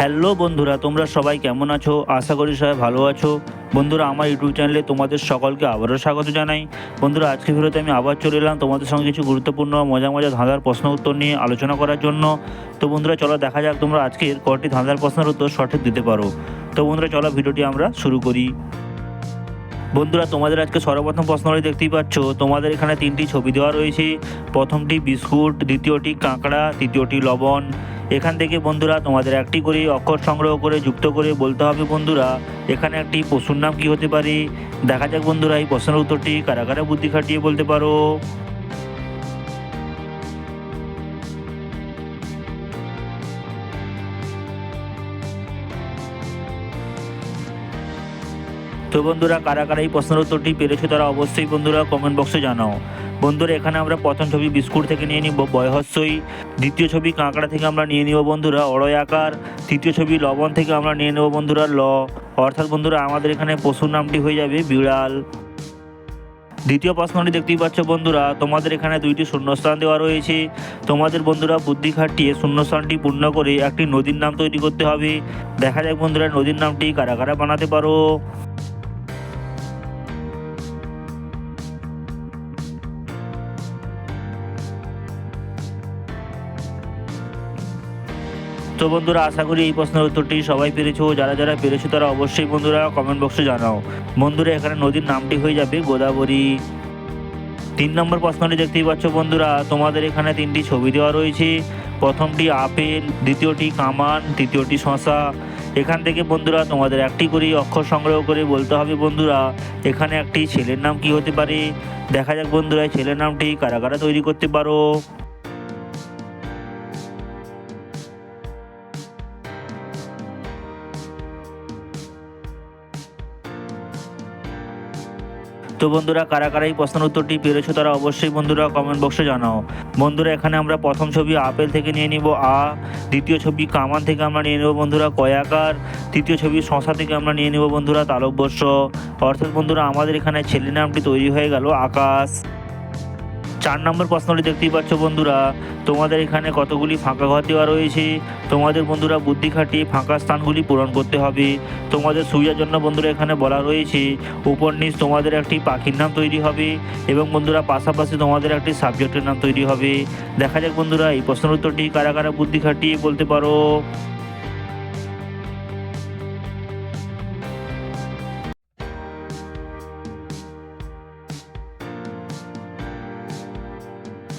Hello বন্ধুরা, তোমরা সবাই কেমন আছো? আশা করি সবাই ভালো আছো। বন্ধুরা, আমার ইউটিউব চ্যানেলে তোমাদের সকলকে আবারও স্বাগত জানাই। বন্ধুরা, আজকে ভিডিওতে আমি আবার চলে এলাম তোমাদের সঙ্গে কিছু গুরুত্বপূর্ণ মজা মজা ধাঁধার প্রশ্ন উত্তর নিয়ে আলোচনা করার জন্য। তো বন্ধুরা, চলো দেখা যাক তোমরা আজকের কটি ধাঁধার প্রশ্নের উত্তর সঠিক দিতে পারো। তো বন্ধুরা, চলো ভিডিওটি আমরা শুরু করি। বন্ধুরা, তোমাদের আজকে সর্বপ্রথম প্রশ্নটি দেখতেই পাচ্ছ। তোমাদের এখানে তিনটি ছবি দেওয়া রয়েছে। প্রথমটি বিস্কুট, দ্বিতীয়টি কাঁকড়া, তৃতীয়টি লবণ। এখান থেকে বন্ধুরা, তোমাদের একটি করে অক্ষর সংগ্রহ করে, যুক্ত করে বলতে হবে বন্ধুরা, এখানে একটি পশুর নাম কী হতে পারে? দেখা যাক বন্ধুরা, এই প্রশ্নের উত্তরটি কারা কারা বুদ্ধি খাটিয়ে বলতে পারো। তো বন্ধুরা, কারা কারা এই প্রশ্নের উত্তরটি পেরেছ তারা অবশ্যই বন্ধুরা কমেন্ট বক্সে জানাও। বন্ধুরা, এখানে আমরা প্রথম ছবি বিস্কুট থেকে নিয়ে নিব, বয়হস্যই। দ্বিতীয় ছবি কাঁকড়া থেকে আমরা নিয়ে নিব বন্ধুরা অড়য় আকার। তৃতীয় ছবি লবণ থেকে আমরা নিয়ে নেব বন্ধুরা, ল। অর্থাৎ বন্ধুরা, আমাদের এখানে পশুর নামটি হয়ে যাবে বিড়াল। দ্বিতীয় প্রশ্নটি দেখতেই পাচ্ছ বন্ধুরা, তোমাদের এখানে দুইটি শূন্যস্থান দেওয়া রয়েছে। তোমাদের বন্ধুরা, বুদ্ধি খাটিয়ে শূন্যস্থানটি পূর্ণ করে একটি নদীর নাম তৈরি করতে হবে। দেখা যাক বন্ধুরা, নদীর নামটি কারা কারা বানাতে পারো। তো বন্ধুরা, আশা করি এই প্রশ্নের উত্তরটি সবাই পেরেছ। যারা যারা পেরেছ তারা অবশ্যই বন্ধুরা কমেন্ট বক্সে জানাও। বন্ধুরা, এখানে নদীর নামটি হয়ে যাবে গোদাবরী। তিন নম্বর প্রশ্নটি দেখতেই পাচ্ছ বন্ধুরা, তোমাদের এখানে তিনটি ছবি দেওয়া রয়েছে। প্রথমটি আপেল, দ্বিতীয়টি কামান, তৃতীয়টি শশা। এখান থেকে বন্ধুরা, তোমাদের একটি করে অক্ষর সংগ্রহ করে বলতে হবে বন্ধুরা, এখানে একটি ছেলের নাম কি হতে পারে? দেখা যাক বন্ধুরা ছেলের নামটি কারা কারা তৈরি করতে পারো? তো বন্ধুরা, কারা কারা এই প্রশ্নের উত্তরটি পেরেছ তারা অবশ্যই বন্ধুরা কমেন্ট বক্সে জানাও। বন্ধুরা, এখানে আমরা প্রথম ছবি আপেল থেকে নিয়ে নিব, আ, দ্বিতীয় ছবি কামান থেকে আমরা নিয়ে নেব বন্ধুরা কয়াকার তৃতীয় ছবি শশা থেকে আমরা নিয়ে নেব বন্ধুরা তালব্যস্য অর্থাৎ বন্ধুরা, আমাদের এখানে ছেলে নামটি তৈরি হয়ে গেল, আকাশ। চার নম্বর প্রশ্নটি দেখতেই পাচ্ছ বন্ধুরা, তোমাদের এখানে কতগুলি ফাঁকা ঘর দেওয়া রয়েছে? তোমাদের বন্ধুরা বুদ্ধি খাটিয়ে ফাঁকা স্থানগুলি পূরণ করতে হবে। তোমাদের সুবিধার জন্য বন্ধুরা এখানে বলা রয়েছে, উপর নিচ তোমাদের একটি পাখির নাম তৈরি হবে এবং বন্ধুরা পাশাপাশি তোমাদের একটি সাবজেক্টের নাম তৈরি হবে। দেখা যাক বন্ধুরা, এই প্রশ্নের উত্তরটি কারা কারা বুদ্ধি খাটিয়ে বলতে পারো?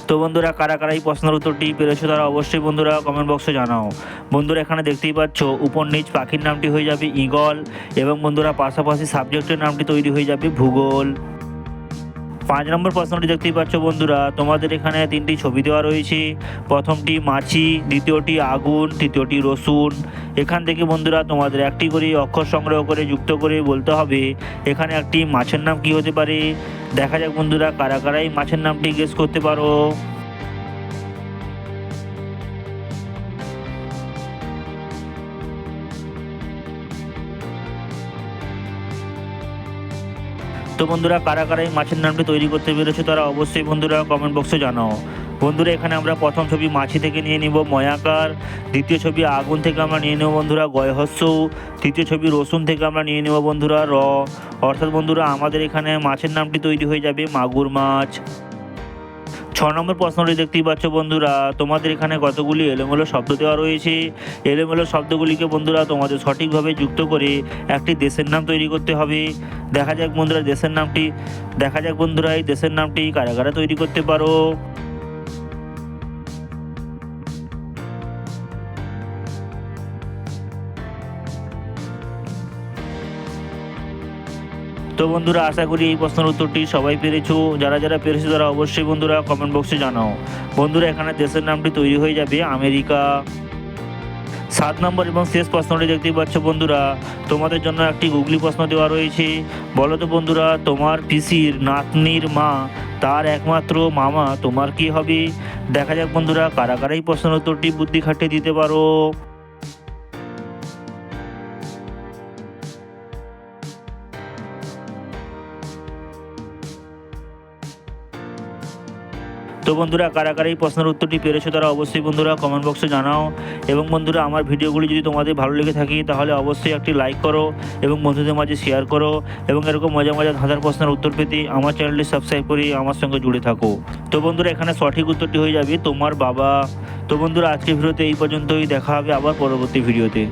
তো বন্ধুরা, কারা কারা এই প্রশ্নের উত্তরটি পেরেছ তারা অবশ্যই বন্ধুরা কমেন্ট বক্সে জানাও। বন্ধুরা, এখানে দেখতেই পাচ্ছ, উপর নিচ পাখির নামটি হয়ে যাবে ইগল এবং বন্ধুরা, পাশাপাশি সাবজেক্টের নামটি তৈরি হয়ে যাবে ভূগোল। পাঁচ নম্বর প্রশ্নটি দেখতেই পাচ্ছ বন্ধুরা, তোমাদের এখানে তিনটি ছবি দেওয়া রয়েছে। প্রথমটি মাছি, দ্বিতীয়টি আগুন, তৃতীয়টি রসুন। এখান থেকে বন্ধুরা, তোমাদের একটি করে অক্ষর সংগ্রহ করে, যুক্ত করে বলতে হবে, এখানে একটি মাছের নাম কি হতে পারে? দেখা যাক বন্ধুরা, কারা কারাই মাছের নামটি গেস করতে পারো। তো বন্ধুরা, কারা কারা এই মাছের নামটি তৈরি করতে পেরেছ তারা অবশ্যই বন্ধুরা কমেন্ট বক্সে জানাও। বন্ধুরা, এখানে আমরা প্রথম ছবি মাছি থেকে নিয়ে নিব, ময়াকার। দ্বিতীয় ছবি আগুন থেকে আমরা নিয়ে নেব বন্ধুরা গয়হস্য তৃতীয় ছবি রসুন থেকে আমরা নিয়ে নেব বন্ধুরা, র। অর্থাৎ বন্ধুরা, আমাদের এখানে মাছের নামটি তৈরি হয়ে যাবে মাগুর মাছ। ছ নম্বর প্রশ্নটি দেখতেই পাচ্ছ বন্ধুরা, তোমাদের এখানে কতগুলি এলোমেলো শব্দ দেওয়া রয়েছে? এলোমেলো শব্দগুলিকে বন্ধুরা তোমাদের সঠিকভাবে যুক্ত করে একটি দেশের নাম তৈরি করতে হবে। দেখা যাক বন্ধুরা, দেশের নামটি, দেখা যাক বন্ধুরা, এই দেশের নামটি কারা কারা তৈরি করতে পারো? তো বন্ধুরা, আশা করি এই প্রশ্নের উত্তরটি সবাই পেরেছ। যারা যারা পেরেছ তারা অবশ্যই বন্ধুরা কমেন্ট বক্সে জানাও। বন্ধুরা, এখানে দেশের নামটি তৈরি হয়ে যাবে, আমেরিকা। সাত নম্বর এবং শেষ প্রশ্নটি দেখতেই পাচ্ছ বন্ধুরা, তোমাদের জন্য একটি গুগলি প্রশ্ন দেওয়া রয়েছে। বলো তো বন্ধুরা, তোমার পিসির নাতনির মা, তার একমাত্র মামা, তোমার কি হবে? দেখা যাক বন্ধুরা, কারা কারা এই প্রশ্নের উত্তরটি বুদ্ধি খাটিয়ে দিতে পারো। তো বন্ধুরা, কারা এই প্রশ্নের উত্তরটি পেরেছ তারা অবশ্যই বন্ধুরা কমেন্ট বক্সে জানাও। এবং বন্ধুরা, আমার ভিডিওগুলি যদি তোমাদের ভালো লেগে থাকে, তাহলে অবশ্যই একটি লাইক করো এবং বন্ধুদের মাঝে শেয়ার করো এবং এরকম মজা মজা ধাঁধার প্রশ্নের উত্তর পেতে আমার চ্যানেলটি সাবস্ক্রাইব করে আমার সঙ্গে জুড়ে থাকো। তো বন্ধুরা, এখানে সঠিক উত্তরটি হয়ে যাবে তোমার বাবা। তো বন্ধুরা, আজকের ভিডিওতে এই পর্যন্তই, দেখা হবে আবার পরবর্তী ভিডিওতে।